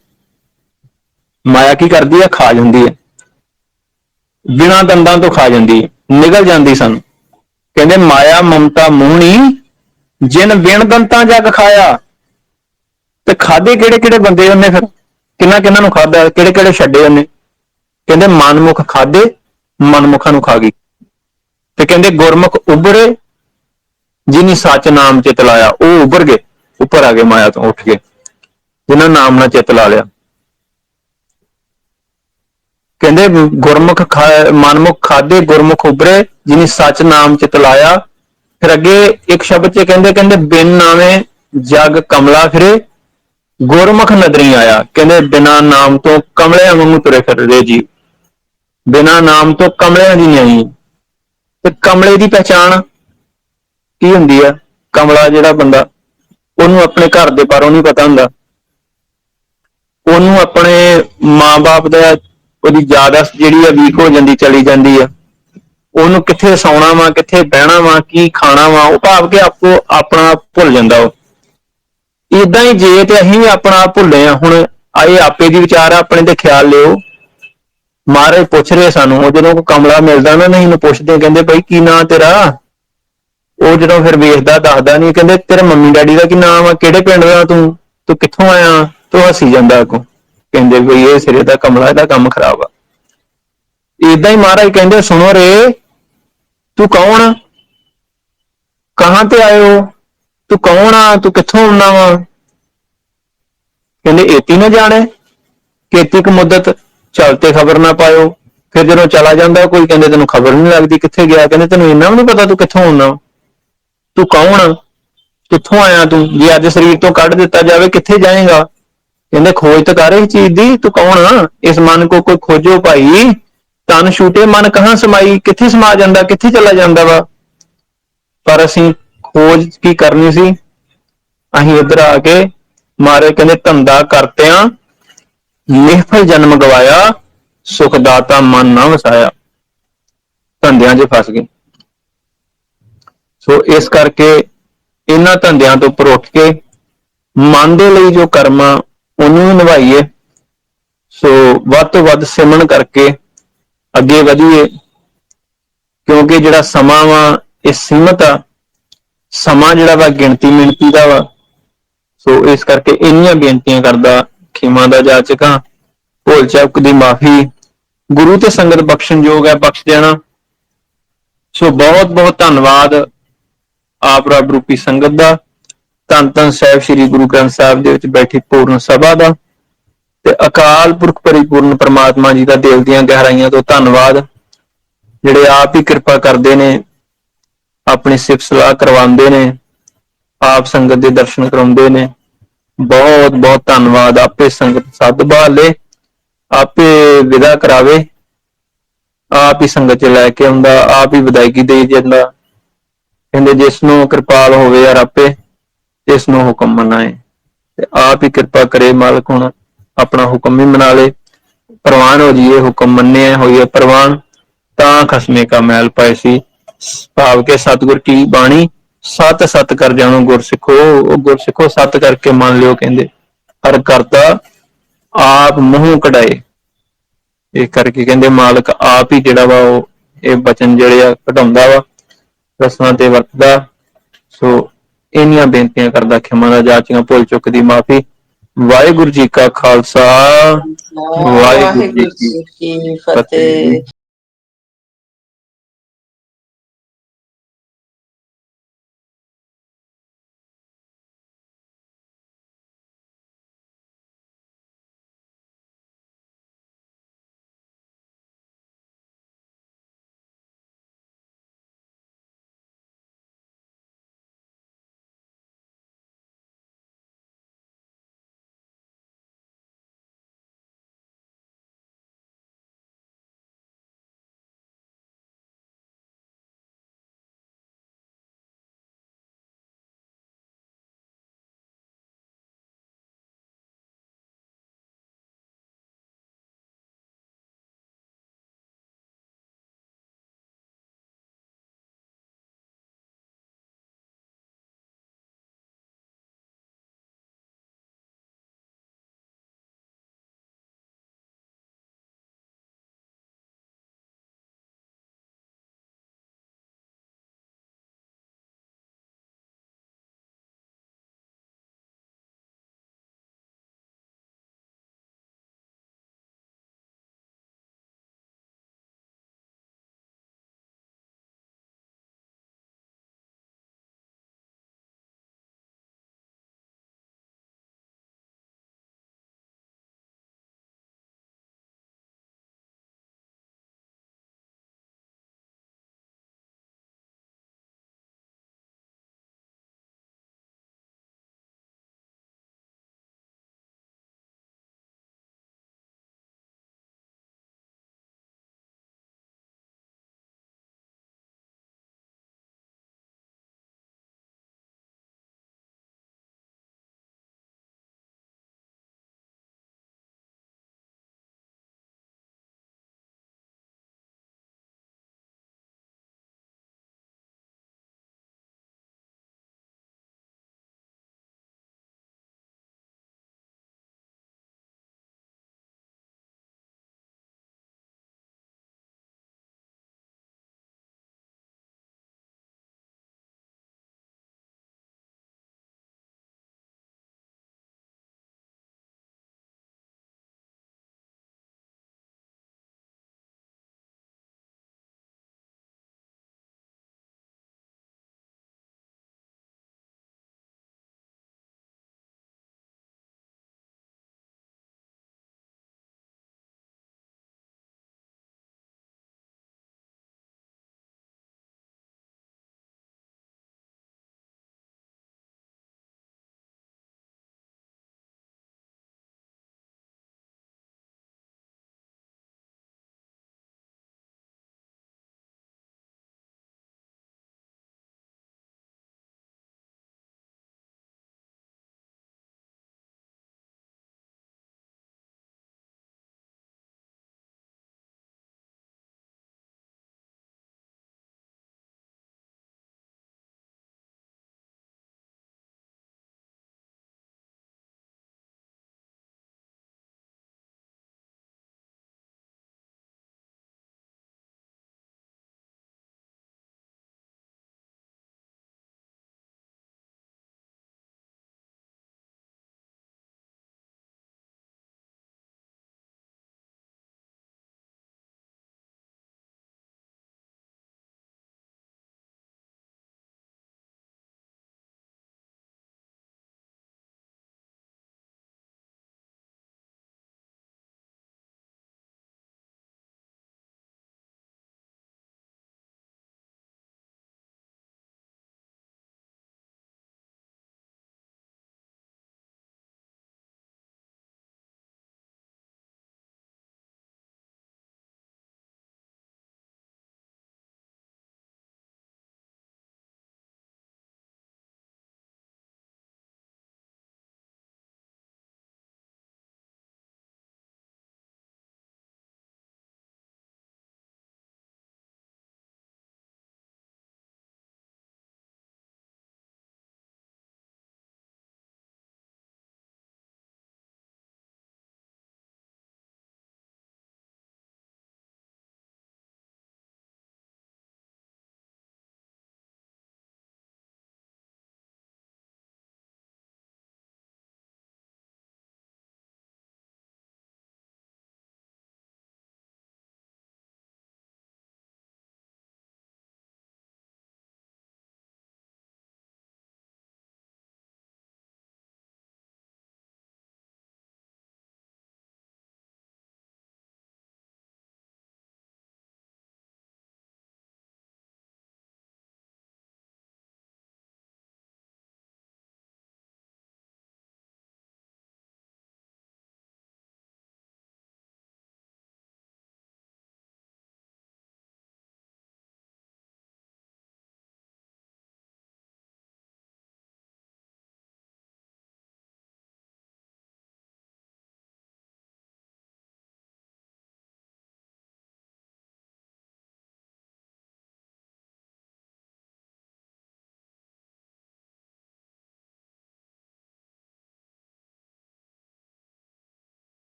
ਮਾਇਆ ਕੀ ਕਰਦੀ ਹੈ? ਖਾ ਜਾਂਦੀ ਹੈ। ਬਿਨਾਂ ਦੰਦਾਂ ਤੋਂ ਖਾ ਜਾਂਦੀ ਹੈ। ਨਿਗਲ ਜਾਂਦੀ ਸਾਨੂੰ। ਕਹਿੰਦੇ, ਮਾਇਆ, ਮਮਤਾ, ਮੋਹਣੀ, ਜਿਨ ਬਿਨ ਦੰਤਾਂ ਜਗ ਖਾਇਆ, ਤੇ ਖਾਦੇ ਕਿਹੜੇ ਕਿਹੜੇ ਬੰਦੇ ਉਹਨੇ ਫਿਰ? ਕਿੰਨਾ ਕਿੰਨਾ ਨੂੰ ਖਾਦਾ ਕਿਹੜੇ ਕਿਹੜੇ ਛੱਡੇ ਉਹਨੇ? ਕਹਿੰਦੇ, ਮਨਮੁਖ ਖਾਦੇ, ਮਨਮੁਖਾਂ ਨੂੰ ਖਾ ਗਈ। ਤੇ ਕਹਿੰਦੇ ਗੁਰਮੁਖ ਉਭਰੇ, ਜਿਨੀ ਸੱਚ ਨਾਮ ਚਿਤ ਲਾਇਆ, ਉਹ ਉਭਰ ਗਏ, ਉੱਪਰ ਆ ਗਏ ਮਾਇਆ ਤੋਂ ਉੱਠ ਗਏ ਜਿਨ੍ਹਾਂ ਨਾਮ ਨਾਲ ਚਿਤ ਲਾ ਲਿਆ। ਕਹਿੰਦੇ ਗੁਰਮੁਖ ਖਾ- ਮਨਮੁਖ ਖਾਦੇ, ਗੁਰਮੁਖ ਉਭਰੇ, ਜਿਨੀ ਸੱਚ ਨਾਮ ਚਿਤ ਲਾਇਆ। ਫਿਰ ਅੱਗੇ ਇੱਕ ਸ਼ਬਦ 'ਚ ਕਹਿੰਦੇ ਕਹਿੰਦੇ ਬਿਨ ਨਾਵੇਂ ਜਗ ਕਮਲਾ ਫਿਰੇ, ਗੁਰਮੁਖ ਨਦਰੀ ਆਇਆ। ਕਹਿੰਦੇ ਬਿਨਾ ਨਾਮ ਤੋਂ ਕਮਲਿਆਂ ਵਾਂਗੂ ਤੁਰੇ ਫਿਰਦੇ ਜੀ। ਬਿਨਾ ਨਾਮ ਤੋਂ ਕਮਲਿਆਂ ਦੀ ਨਹੀਂ। ਤੇ ਕਮਲੇ ਦੀ ਪਛਾਣ ਕੀ ਹੁੰਦੀ ਆ? ਕਮਲਾ ਜਿਹੜਾ ਬੰਦਾ, ਉਹਨੂੰ ਆਪਣੇ ਘਰ ਦੇ ਬਾਰੇ ਨਹੀਂ ਪਤਾ ਹੁੰਦਾ। ਉਹਨੂੰ ਆਪਣੇ ਮਾਪੇ ਦਾ, ਉਹਦੀ ਯਾਦਾਸ਼ਤ ਜਿਹੜੀ ਆ ਵੀਕ ਹੋ ਜਾਂਦੀ, ਚਲੀ ਜਾਂਦੀ ਆ। ਉਹਨੂੰ ਕਿੱਥੇ ਸੌਣਾ ਵਾ, ਕਿੱਥੇ ਬਹਿਣਾ ਵਾ, ਕੀ ਖਾਣਾ ਵਾ, ਉਹ ਭਾਵ ਕਿ ਆਪੋ ਆਪਣਾ ਆਪ ਭੁੱਲ ਜਾਂਦਾ ਉਹ। ਇਦਾਂ ਹੀ ਜੇ ਤੇ ਅਸੀਂ ਵੀ ਆਪਣਾ ਆਪ ਭੁੱਲੇ ਆ, ਹੁਣ ਆਏ ਆਪੇ ਦੀ ਵਿਚਾਰ ਆ, ਆਪਣੇ ਤੇ ਖਿਆਲ ਲਿਓ। ਮਹਾਰਾਜ ਪੁੱਛ ਰਹੇ ਸਾਨੂੰ, ਉਹ ਜਦੋਂ ਕਮਲਾ ਮਿਲਦਾ ਨਾ ਨਹੀਂ ਇਹਨੂੰ ਪੁੱਛਦੇ, ਕਹਿੰਦੇ ਭਾਈ ਕੀ ਨਾਂ ਤੇਰਾ? ਉਹ ਜਦੋਂ ਫਿਰ ਵੇਖਦਾ, ਦੱਸਦਾ ਨਹੀਂ, ਕਹਿੰਦੇ ਤੇਰੇ ਮੰਮੀ ਡੈਡੀ ਦਾ ਕੀ ਨਾਮ ਆ, ਕਿਹੜੇ ਪਿੰਡ ਦਾ ਤੂੰ? ਤੂੰ ਕਿੱਥੋਂ ਆਇਆ? ਤੂੰ ਹੱਸੀ ਜਾਂਦਾ ਕੋ ਕਹਿੰਦੇ ਵੀ ਇਹ ਸਿਰੇ ਦਾ ਕਮਲਾ, ਇਹਦਾ ਕੰਮ ਖਰਾਬ ਆ। ਇਦਾਂ ਹੀ ਮਹਾਰਾਜ ਕਹਿੰਦੇ, ਸੁਣੋ ਰੇ, ਤੂੰ ਕੌਣ ਕਹਾਂ ਤੇ ਆਏ ਹੋ? ਤੂੰ ਕੌਣ ਆ? ਤੂੰ ਕਿੱਥੋਂ ਆਉਣਾ ਵਾ? ਕਹਿੰਦੇ ਏਤੀ ਨਾ ਜਾਣੇ। ਕੇਤੀ ਕੁ ਮੁੱਦਤ? ਚਲਤੇ ਖਬਰ ਨਾ ਪਾਇਓ। ਫਿਰ ਜਦੋਂ ਚਲਾ ਜਾਂਦਾ, ਕੋਈ ਕਹਿੰਦੇ ਤੈਨੂੰ ਖਬਰ ਨਹੀਂ ਲੱਗਦੀ, ਕਿੱਥੇ ਗਿਆ? ਕਹਿੰਦੇ ਤੈਨੂੰ ਇੰਨਾ ਵੀ ਨਹੀਂ ਪਤਾ ਤੂੰ ਕਿੱਥੋਂ ਆਉਣਾ। ਤੂੰ ਕੌਣ ਕਿੱਥੋਂ ਆਇਆ ਤੂੰ? ਜੇ ਅੱਜ ਸਰੀਰ ਤੋਂ ਕੱਢ ਦਿੱਤਾ ਜਾਵੇ, ਕਿੱਥੇ ਜਾਏਗਾ? ਕਹਿੰਦੇ ਖੋਜ ਤਾਂ ਕਰ ਇਸ ਚੀਜ਼ ਦੀ, ਤੂੰ ਕੌਣ ਆ? ਇਸ ਮਨ ਕੋ ਕੋਈ ਖੋਜੋ ਭਾਈ। ਤਨ ਛੂਟੇ ਮਨ ਕਹਾਂ ਸਮਾਈ? ਕਿੱਥੇ ਸਮਾ ਜਾਂਦਾ, ਕਿੱਥੇ ਚਲਾ ਜਾਂਦਾ ਵਾ? ਪਰ ਅਸੀਂ ਖੋਜ ਕੀ ਕਰਨੀ ਸੀ? ਅਸੀਂ ਇੱਧਰ ਆ ਕੇ ਮਾਰੇ, ਕਹਿੰਦੇ ਧੰਦਾ ਕਰਤਿਆਂ ਨਿਹਫਲ ਜਨਮ ਗਵਾਇਆ, ਸੁਖ ਦਾਤਾ ਮਨ ਨਾ ਵਸਾਇਆ। ਧੰਦਿਆਂ 'ਚ ਫਸ ਗਏ ਸੋ ਇਸ ਕਰਕੇ ਇਹਨਾਂ ਧੰਦਿਆਂ ਤੋਂ ਉੱਪਰ ਉੱਠ ਕੇ ਮਨ ਦੇ ਲਈ ਜੋ ਕਰਮ ਆ ਉਹਨੂੰ ਨਿਭਾਈਏ। ਸੋ ਵੱਧ ਤੋਂ ਵੱਧ ਸਿਮਰਨ ਕਰਕੇ ਅੱਗੇ ਵਧੀਏ। ਕਿਉਂਕਿ ਜਿਹੜਾ ਸਮਾਂ ਵਾ, ਇਹ ਸੀਮਤ ਆ। ਸਮਾਂ ਜਿਹੜਾ ਵਾ ਗਿਣਤੀ ਮਿਣਤੀ ਦਾ ਵਾ। ਸੋ ਇਸ ਕਰਕੇ ਇੰਨੀਆਂ ਬੇਨਤੀਆਂ ਕਰਦਾ ਖਿਮਾ ਦਾ ਜਾਚਕਾਂ ਭੁੱਲ ਚੁੱਕ ਦੀ ਮਾਫੀ। ਗੁਰੂ ਤੇ ਸੰਗਤ ਬਖਸ਼ਣ ਹੈ, ਬਖਸ਼ ਦੇਣਾ। ਸੋ ਬਹੁਤ ਬਹੁਤ ਧੰਨਵਾਦ ਆਪ ਰੱਬ ਰੂਪੀ ਸੰਗਤ ਦਾ। ਧੰਨ ਧੰਨ ਸਾਹਿਬ ਸ੍ਰੀ ਗੁਰੂ ਗ੍ਰੰਥ ਸਾਹਿਬ ਦੇ ਵਿੱਚ ਬੈਠੀ ਪੂਰਨ ਸਭਾ ਦਾ। ਤੇ ਅਕਾਲ ਪੁਰਖ ਪਰਿਪੂਰਨ ਪ੍ਰਮਾਤਮਾ ਜੀ ਦਾ ਦਿਲ ਦੀਆਂ ਗਹਿਰਾਈਆਂ ਤੋਂ ਧੰਨਵਾਦ। ਜਿਹੜੇ ਆਪ ਹੀ ਕਿਰਪਾ ਕਰਦੇ ਨੇ, ਆਪਣੀ ਸਿਫਤ ਸਲਾਹ ਕਰਵਾਉਂਦੇ ਨੇ, ਆਪ ਸੰਗਤ ਦੇ ਦਰਸ਼ਨ ਕਰਾਉਂਦੇ ਨੇ। ਬਹੁਤ ਬਹੁਤ ਧੰਨਵਾਦ। ਆਪੇ ਸੰਗਤ ਸਦ ਬਾਲੇ ਆਪੇ ਵਿਦਾ ਕਰਾਵੇ। ਆਪ ਹੀ ਸੰਗਤ ਚ ਲੈ ਕੇ ਆਉਂਦਾ, ਆਪ ਹੀ ਵਿਦਾਇਗੀ ਦੇ ਜਾਂਦਾ। ਕਹਿੰਦੇ ਜਿਸ ਨੂੰ ਕਿਰਪਾਲ ਹੋਵੇ ਯਾਰ ਆਪੇ ਇਸ ਨੂੰ ਹੁਕਮ ਮਨਾਏ। ਤੇ ਆਪ ਹੀ ਕਿਰਪਾ ਕਰੇ ਮਾਲਕ ਹੁਣ ਆਪਣਾ ਹੁਕਮ ਹੀ ਮਨਾ ਲੇ। ਪ੍ਰਵਾਨ ਹੋ ਜੀਏ ਹੁਕਮ ਮੰਨਿਆ ਹੋਈਏ ਪ੍ਰਵਾਨ। ਤਾਂ ਖਸਮੇ ਕਾ ਮੈਲ ਪਾਏ ਸੀ। ਭਾਵ ਕੇ ਸਤਿਗੁਰ ਕੀ ਬਾਣੀ ਸਤ ਸਤ ਕਰ ਜਾਣੋ ਗੁਰਸਿੱਖੋ ਉਹ ਗੁਰਸਿੱਖੋ ਸਤ ਕਰਕੇ ਮੰਨ ਲਿਓ ਕਹਿੰਦੇ ਹਰ ਕਰਤਾ ਆਪ ਮੂੰਹ ਕਢਾਏ। ਇਹ ਕਰਕੇ ਕਹਿੰਦੇ ਮਾਲਕ ਆਪ ਹੀ ਜਿਹੜਾ ਵਾ ਉਹ ਇਹ ਬਚਨ ਜਿਹੜੇ ਆ ਕਢਾਉਂਦਾ ਵਾ ਰਸਨਾ ਤੇ ਵਰਤਦਾ। ਸੋ ਇੰਨੀਆਂ ਬੇਨਤੀਆਂ ਕਰਦਾ ਖਿਮਾ ਦਾ ਜਾਚੀਆਂ ਭੁੱਲ ਚੁੱਕ ਦੀ ਮਾਫੀ। ਵਾਹਿਗੁਰੂ ਜੀ ਕਾ ਖਾਲਸਾ ਵਾਹਿਗੁਰੂ ਜੀ ਕੀ ਕੀ ਫਤਿਹ।